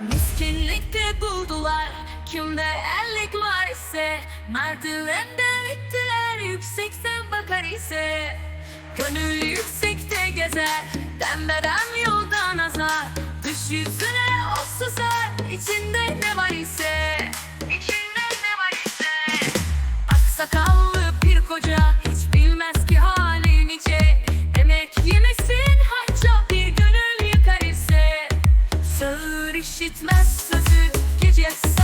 Miskinlikte buldular. Kimde ellik var ise Merdivende bittiler. Yüksekten bakar ise Gönül yüksekte gezer. Demberem yoldan azar. Düş yüzüne o susar. İçinde ne var ise İçinde ne var ise. Aksakal Ağır işitmez sözü gecesi.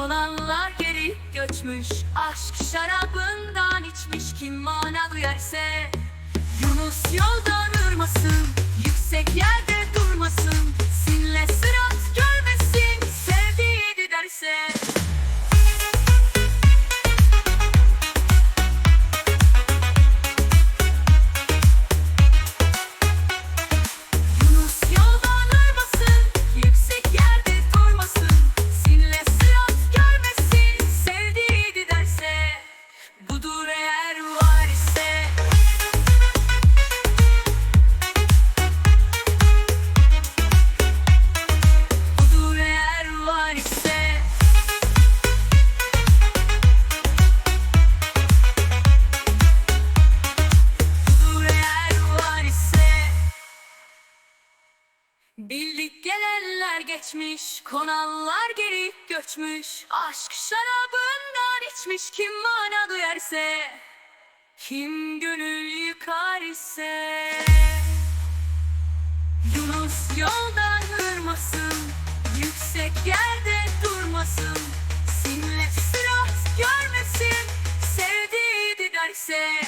olanlar geri göçmüş. Aşk şarabından içmiş. Kim mana duyarsa Yunus yoldan ırmasın Birlik gelenler geçmiş, konanlar geri göçmüş. Aşk şarabından içmiş kim mana duyarsa, kim gönül yıkar ise. Yunus yoldan hırmasın, yüksek yerde durmasın. Sinle sırat görmesin, sevdiği diderse.